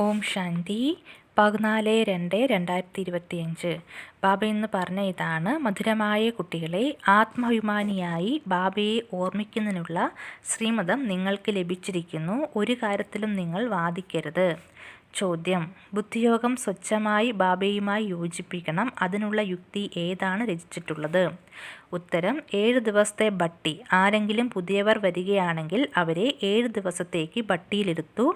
ഓം ശാന്തി പതിനാല് രണ്ട് രണ്ടായിരത്തി ഇരുപത്തിയഞ്ച് ബാബ എന്ന് പറഞ്ഞ ഇതാണ് മധുരമായ കുട്ടികളെ ആത്മാഭിമാനിയായി ബാബയെ ഓർമ്മിക്കുന്നതിനുള്ള ശ്രീമതം നിങ്ങൾക്ക് ലഭിച്ചിരിക്കുന്നു. ഒരു കാര്യത്തിലും നിങ്ങൾ വാദിക്കരുത്. ചോദ്യം ബുദ്ധിയോഗം സ്വച്ഛമായി ബാബയുമായി യോജിപ്പിക്കണം. അതിനുള്ള യുക്തി ഏതാണ് രചിച്ചിട്ടുള്ളത്? ഉത്തരം ഏഴ് ദിവസത്തെ ബട്ടി. ആരെങ്കിലും പുതിയവർ വരികയാണെങ്കിൽ അവരെ ഏഴ് ദിവസത്തേക്ക് ബട്ടിയിലിരുത്തു.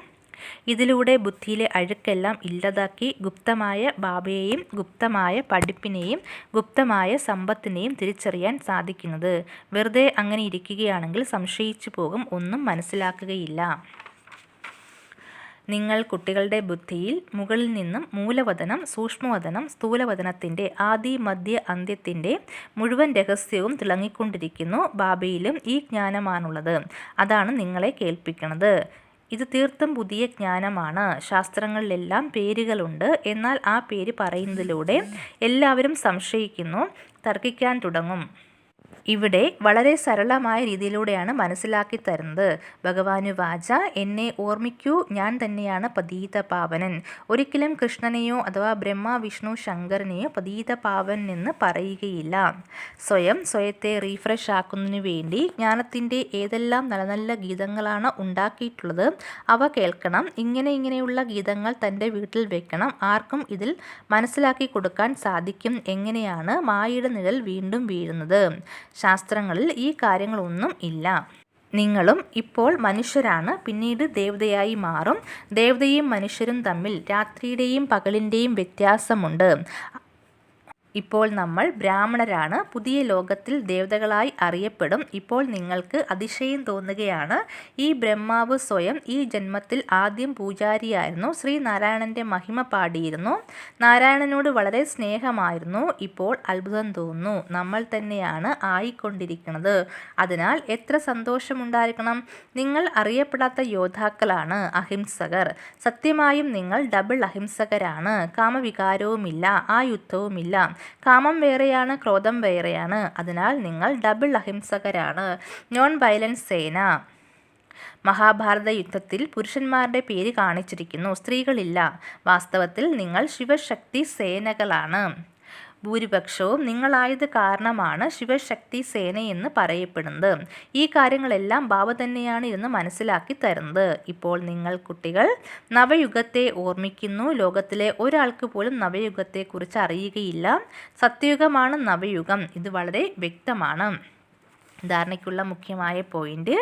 ഇതിലൂടെ ബുദ്ധിയിലെ അഴുക്കെല്ലാം ഇല്ലാതാക്കി ഗുപ്തമായ ബാബയെയും ഗുപ്തമായ പഠിപ്പിനെയും ഗുപ്തമായ സമ്പത്തിനെയും തിരിച്ചറിയാൻ സാധിക്കുന്നത്. വെറുതെ അങ്ങനെ ഇരിക്കുകയാണെങ്കിൽ സംശയിച്ചു പോകും ഒന്നും മനസ്സിലാക്കുകയില്ല. നിങ്ങൾ കുട്ടികളുടെ ബുദ്ധിയിൽ മുകളിൽ നിന്നും മൂലവതനം സൂക്ഷ്മവതനം സ്ഥൂലവതനത്തിന്റെ ആദി മധ്യ അന്ത്യത്തിന്റെ മുഴുവൻ രഹസ്യവും തിളങ്ങിക്കൊണ്ടിരിക്കുന്നു ബാബയിലും ഈ ജ്ഞാനമാണുള്ളത്. അതാണ് നിങ്ങളെ കേൾപ്പിക്കുന്നത് ഇത് തീർത്തും പുതിയ ജ്ഞാനമാണ്. ശാസ്ത്രങ്ങളിലെല്ലാം പേരുകളുണ്ട്. എന്നാൽ ആ പേര് പറയുന്നതിലൂടെ എല്ലാവരും സംശയിക്കുന്നു തർക്കിക്കാൻ തുടങ്ങും. ഇവിടെ വളരെ സരളമായ രീതിയിലൂടെയാണ് മനസ്സിലാക്കി തരുന്നത്. ഭഗവാനു വാച എന്നെ ഓർമ്മിക്കൂ ഞാൻ തന്നെയാണ് പതീത പാവനൻ ഒരിക്കലും കൃഷ്ണനെയോ അഥവാ ബ്രഹ്മ വിഷ്ണു ശങ്കരനെയോ പതീത പാവൻ എന്ന് പറയുകയില്ല. സ്വയം സ്വയത്തെ റീഫ്രഷ് ആക്കുന്നതിനു വേണ്ടി ജ്ഞാനത്തിന്റെ ഏതെല്ലാം നല്ല നല്ല ഗീതങ്ങളാണ് ഉണ്ടാക്കിയിട്ടുള്ളത് അവ കേൾക്കണം. ഇങ്ങനെ ഇങ്ങനെയുള്ള ഗീതങ്ങൾ തന്റെ വീട്ടിൽ വെക്കണം. ആർക്കും ഇതിൽ മനസ്സിലാക്കി കൊടുക്കാൻ സാധിക്കും. എങ്ങനെയാണ് മായയുടെ നിഴൽ വീണ്ടും വീഴുന്നത്? ശാസ്ത്രങ്ങളിൽ ഈ കാര്യങ്ങളൊന്നും ഇല്ല. നിങ്ങളും ഇപ്പോൾ മനുഷ്യരാണ്. പിന്നീട് ദേവതയായി മാറും. ദേവതയും മനുഷ്യരും തമ്മിൽ രാത്രിയുടെയും പകലിന്റെയും വ്യത്യാസമുണ്ട്. ഇപ്പോൾ നമ്മൾ ബ്രാഹ്മണരാണ്. പുതിയ ലോകത്തിൽ ദേവതകളായി അറിയപ്പെടും. ഇപ്പോൾ നിങ്ങൾക്ക് അതിശയം തോന്നുകയാണ് ഈ ബ്രഹ്മാവ് സ്വയം ഈ ജന്മത്തിൽ ആദ്യം പൂജാരിയായിരുന്നു. ശ്രീനാരായണന്റെ മഹിമ പാടിയിരുന്നു. നാരായണനോട് വളരെ സ്നേഹമായിരുന്നു. ഇപ്പോൾ അത്ഭുതം തോന്നുന്നു. നമ്മൾ തന്നെയാണ് ആയിക്കൊണ്ടിരിക്കുന്നത്. അതിനാൽ എത്ര സന്തോഷമുണ്ടായിരിക്കണം? നിങ്ങൾ അറിയപ്പെടാത്ത യോദ്ധാക്കളാണ് അഹിംസകർ. സത്യമായും നിങ്ങൾ ഡബിൾ അഹിംസകരാണ്. കാമവികാരവുമില്ല ആ യുദ്ധവുമില്ല കാമം വേറെയാണ് ക്രോധം വേറെയാണ്. അതിനാൽ നിങ്ങൾ ഡബിൾ അഹിംസകരാണ്. നോൺ വയലൻസ് സേന. മഹാഭാരത യുദ്ധത്തിൽ പുരുഷന്മാരുടെ പേര് കാണിച്ചിരിക്കുന്നു. സ്ത്രീകളില്ല. വാസ്തവത്തിൽ നിങ്ങൾ ശിവശക്തി സേനകളാണ്. ഭൂരിപക്ഷവും നിങ്ങളായത് കാരണമാണ് ശിവശക്തി സേനയെന്ന് പറയപ്പെടുന്നത്. ഈ കാര്യങ്ങളെല്ലാം ബാബ തന്നെയാണ് ഇരുന്ന് മനസ്സിലാക്കി തരുന്നത്. ഇപ്പോൾ നിങ്ങൾ കുട്ടികൾ നവയുഗത്തെ ഓർമ്മിക്കുന്നു. ലോകത്തിലെ ഒരാൾക്ക് പോലും നവയുഗത്തെക്കുറിച്ച് അറിയുകയില്ല. സത്യയുഗമാണ് നവയുഗം. ഇത് വളരെ വ്യക്തമാണ്. ധാരണയ്ക്കുള്ള മുഖ്യമായ പോയിന്റ്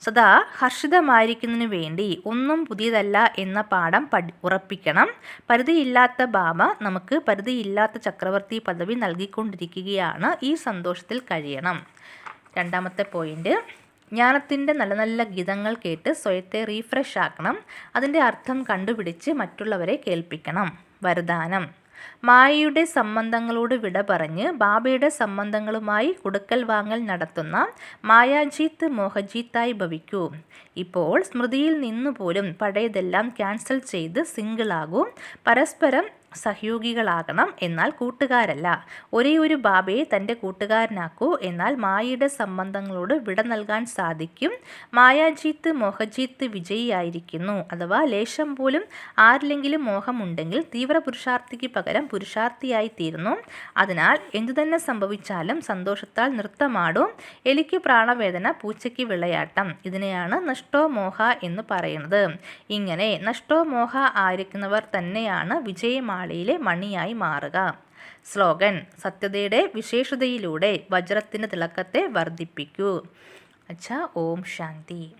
സദാ ഹർഷിതമായിരിക്കുന്നതിനു വേണ്ടി ഒന്നും പുതിയതല്ല എന്ന പാഠം പഠി ഉറപ്പിക്കണം. പരിധിയില്ലാത്ത ബാബ നമുക്ക് പരിധിയില്ലാത്ത ചക്രവർത്തി പദവി നൽകിക്കൊണ്ടിരിക്കുകയാണ് ഈ സന്തോഷത്തിൽ കഴിയണം. രണ്ടാമത്തെ പോയിന്റ്. ജ്ഞാനത്തിന്റെ നല്ല നല്ല ഗീതങ്ങൾ കേട്ട് സ്വയത്തെ റീഫ്രഷ് ആക്കണം. അതിന്റെ അർത്ഥം കണ്ടുപിടിച്ച് മറ്റുള്ളവരെ കേൾപ്പിക്കണം. വരദാനം. മായയുടെ സംബന്ധങ്ങളോട് വിട പറഞ്ഞ് ബാബയുടെ സംബന്ധങ്ങളുമായി കൊടുക്കൽ വാങ്ങൽ നടത്തുന്ന മായാജീത്ത് മോഹജീത്തായി ഭവിക്കൂ. ഇപ്പോൾ സ്മൃതിയിൽ നിന്നുപോലും പഴയതെല്ലാം ക്യാൻസൽ ചെയ്ത് സിംഗിളാകും. പരസ്പരം സഹയോഗികളാകണം എന്നാൽ കൂട്ടുകാരല്ല. ഒരേ ഒരു ബാബയെ തന്റെ കൂട്ടുകാരനാക്കൂ എന്നാൽ മായയുടെ സംബന്ധങ്ങളോട് വിട നൽകാൻ സാധിക്കും. മായാജീത്ത് മോഹജീത്ത് വിജയിയായിരിക്കുന്നു. അഥവാ ലേശം പോലും ആരിലെങ്കിലും മോഹമുണ്ടെങ്കിൽ തീവ്ര പുരുഷാർത്ഥിക്ക് പകരം പുരുഷാർത്ഥിയായി തീരുന്നു അതിനാൽ എന്തുതന്നെ സംഭവിച്ചാലും സന്തോഷത്താൽ നൃത്തമാടും. എലിക്ക് പ്രാണവേദന പൂച്ചയ്ക്ക് വിളയാട്ടം. ഇതിനെയാണ് നഷ്ടോ മോഹ എന്ന് പറയുന്നത്. ഇങ്ങനെ നഷ്ടോ മോഹ ആയിരിക്കുന്നവർ തന്നെയാണ് വിജയമാണ് മാളിയിലെ മണിയായി മാറുക. സ്ലോഗൻ സത്യതയുടെ വിശേഷതയിലൂടെ വജ്രത്തിന്റെ തിളക്കത്തെ വർദ്ധിപ്പിക്കൂ. അച്ഛാ ഓം ശാന്തി.